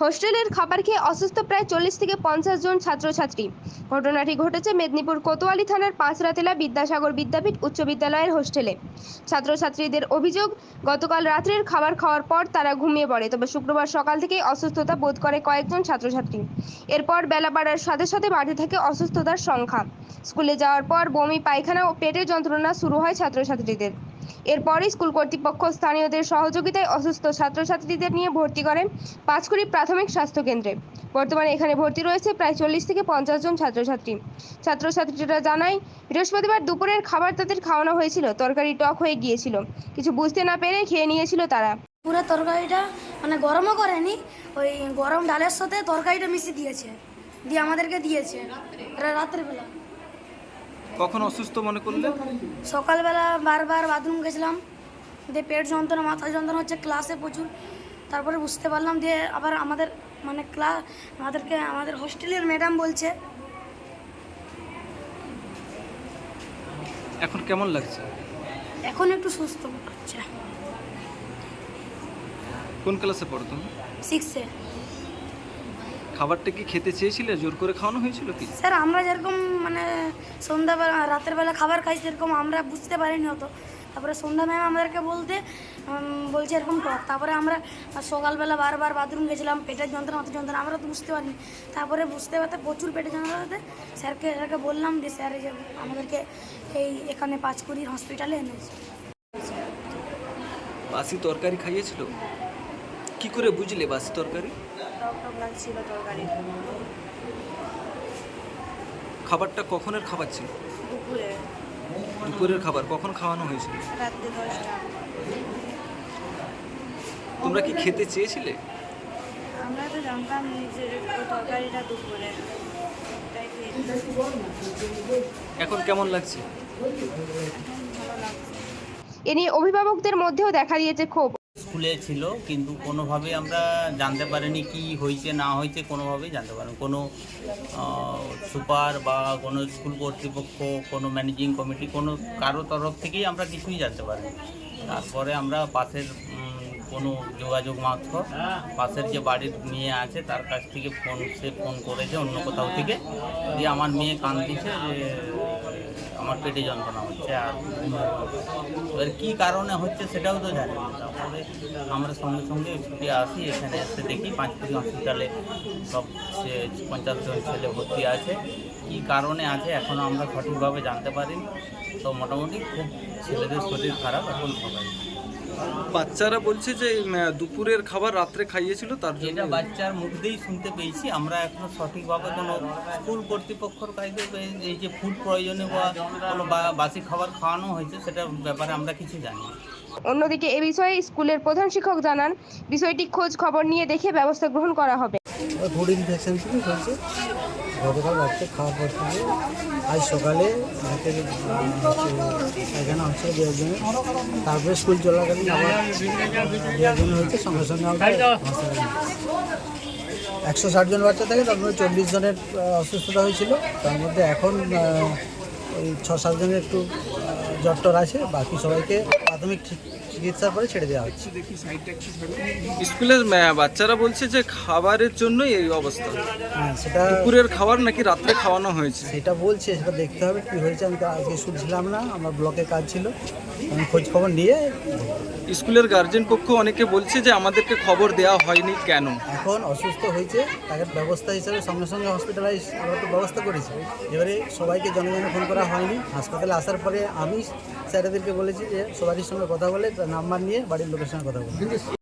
হোস্টেলের খাবার খেয়ে অসুস্থ প্রায় চল্লিশ থেকে পঞ্চাশ জন ছাত্রছাত্রী। ঘটনাটি ঘটেছে মেদিনীপুর কোতোয়ালি থানার পাঁচরাতেলা বিদ্যাসাগর বিদ্যাপীঠ উচ্চ বিদ্যালয়ের হোস্টেলে। ছাত্রছাত্রীদের অভিযোগ, গতকাল রাত্রের খাবার খাওয়ার পর তারা ঘুমিয়ে পড়ে, তবে শুক্রবার সকাল থেকেই অসুস্থতা বোধ করে কয়েকজন ছাত্রছাত্রী। এরপর বেলা বাড়ার সাথে সাথে বাড়তে থাকে অসুস্থতার সংখ্যা। স্কুলে যাওয়ার পর বমি, পায়খানা ও পেটের যন্ত্রণা শুরু হয় ছাত্রছাত্রীদের। এরপরই স্কুল কর্তৃপক্ষ স্থানীয়দের সহযোগিতায় অসুস্থ ছাত্রছাত্রীদের নিয়ে ভর্তি করে পাঁচকুড়ি প্রাথমিক স্বাস্থ্য কেন্দ্রে। বর্তমানে এখানে ভর্তি রয়েছে প্রায় চল্লিশ থেকে পঞ্চাশ জন ছাত্রছাত্রী। ছাত্রছাত্রীরা জানায়, বৃহস্পতিবার দুপুরের খাবার তাদের খাওয়ানো হয়েছিল, তরকারি টক হয়ে গিয়েছিল। কিছু বুঝতে না পেরে খেয়ে নিয়েছিল তারা। পুরো তরকারিটা মানে গরমও করেনি, ওই গরম ডালের সাথে তরকারিটা মিশিয়ে দিয়েছে, দিয়ে আমাদেরকে দিয়েছে রাত্রেবেলা। কখন অসুস্থ মনে করলে? সকালবেলা বারবার বাথরুম গেছিলাম। দিয়ে পেট যন্ত্রণা মাথা যন্ত্রণা হচ্ছে ক্লাসে প্রচুর। তারপরে বুঝতে পারলাম দিয়ে আবার আমাদের মানে ক্লাস আমাদেরকে আমাদের হোস্টেলের ম্যাডাম বলছে। এখন কেমন লাগছে? এখন একটু সুস্থ হচ্ছে। কোন ক্লাসে পড়ো তুমি? সিক্সে খাবারটা কি খেতে চেয়েছিলে? জোর করে খাওয়ানো হয়েছিল কি? স্যার আমরা যেরকম মানে সন্ধ্যাবেলা রাতের বেলা খাবার খাই সেরকম আমরা বুঝতে পারিনি হতো তারপরে সন্ধ্যা ম্যাম আমাদেরকে বলতে বলছে এরকম টক তারপরে আমরা সকালবেলা বারবার বাথরুম গেছিলাম পেটের যন্ত্রণা মাথার যন্ত্রণা আমরা তো বুঝতে পারিনি। তারপরে বুঝতে পারতে প্রচুর পেটের যন্ত্রণা হতে স্যারকে স্যারকে বললাম যে স্যার এই যে আমাদেরকে এই এখানে পাঁচকুড়ির হসপিটালে এনেছে। বাসি তরকারি খাইয়েছিল? কি করে বুঝলে বাসি তরকারি? টক টক লাগছিল তরকারি। খাবারটা কখনের খাবার ছিল? দুপুরে। দুপুরের খাবার কখন খাওয়ানো হয়েছিল? রাত্রে দশটা। তোমরা কি খেতে চেয়েছিলে? আমরা তো জানতাম যে তরকারিটা দুপুরে। এখন কেমন লাগছে? ভালো লাগছে। এ নিয়ে অভিভাবকদের মধ্যেও দেখা দিয়েছে ক্ষোভ স্কুলে ছিল, কিন্তু কোনোভাবে আমরা জানতে পারিনি কি হয়েছে, না হয়েছে, কোনোভাবেই জানতে পারিনি। কোনো সুপার বা কোনো স্কুল কর্তৃপক্ষ, কোনো ম্যানেজিং কমিটি, কোনো কারও তরফ থেকেই আমরা কিছুই জানতে পারিনি। তারপরে আমরা পাশের কোনো যোগাযোগ মাত্র পাশের যে বাড়ির মেয়ে আছে, তার কাছ থেকে ফোন, সে ফোন করেছে অন্য কোথাও থেকে। দিয়ে আমার মেয়ে কান্দিছে যে আমার পেটে যন্ত্রণা হচ্ছে আর এবার কী কারণে হচ্ছে সেটাও তো জানি তারপরে আমরা সঙ্গে সঙ্গে ছুটি আসি, এখানে এসে দেখি পাঁচপুরি হসপিটালে সব সে পঞ্চাশ জন ছেলে ভর্তি আছে। কী কারণে আছে এখনও আমরা সঠিকভাবে জানতে পারিনি। তো মোটামুটি খুব ছেলেদের শরীর খারাপ এখন সবাই। বাচ্চারা বলছে যে দুপুরের খাবার রাত্রে খাইয়েছিল তার জন্য যেটা বাচ্চার মুখ দিয়েই শুনতে পেয়েছি। আমরা এখনও সঠিকভাবে কোনো স্কুল কর্তৃপক্ষর কাছে এই যে ফুড প্রয়োজনে বা কোনো বাসি খাবার খাওয়ানো হয়েছে সেটার ব্যাপারে আমরা কিছু জানি অন্যদিকে এ বিষয়ে স্কুলের প্রধান শিক্ষক জানান বিষয়টি খোঁজ খবর নিয়ে দেখে ব্যবস্থা গ্রহণ করা হবে। ফুড ইনফেকশন থেকে হয়েছে। গতকাল রাত্রে খাওয়ার পর থেকে আজ সকালে রাতে এখানে হচ্ছে দু একজনের তারপরে স্কুল চলাকালীন আবার একজন হয়েছে সঙ্গে সঙ্গে একশো ষাট জন বাচ্চা থাকে তার মধ্যে চল্লিশ জনের অসুস্থতা হয়েছিল। তার মধ্যে এখন ওই ছ সাত জনের একটু জ্বর আছে, বাকি সবাইকে প্রাথমিক ঠিক- চিকিৎসার পরে ছেড়ে দেওয়া হচ্ছে। স্কুলের বাচ্চারা বলছে যে খাবারের জন্যই এই অবস্থা। হ্যাঁ সেটা দুপুরের খাবার নাকি রাত্রে খাওয়ানো হয়েছে? সেটা বলছে সেটা দেখতে হবে কী হয়েছে। আমি তো আজকে শুনছিলাম না আমার ব্লকে কাজ ছিল। আমি খোঁজ খবর নিয়ে স্কুলের গার্জেন পক্ষ অনেকে বলছে যে আমাদেরকে খবর দেওয়া হয়নি কেন? এখন অসুস্থ হয়েছে তাকে ব্যবস্থা হিসাবে সঙ্গে সঙ্গে হসপিটালাইজ আমরা তো ব্যবস্থা করেছি। এবারে সবাইকে জনগণে ফোন করা হয়নি। হাসপাতালে আসার পরে আমি স্যারেদেরকে বলেছি যে সবারই সঙ্গে কথা বলে নাম্বার নিয়ে বাড়ির লোকের সঙ্গে কথা বলব।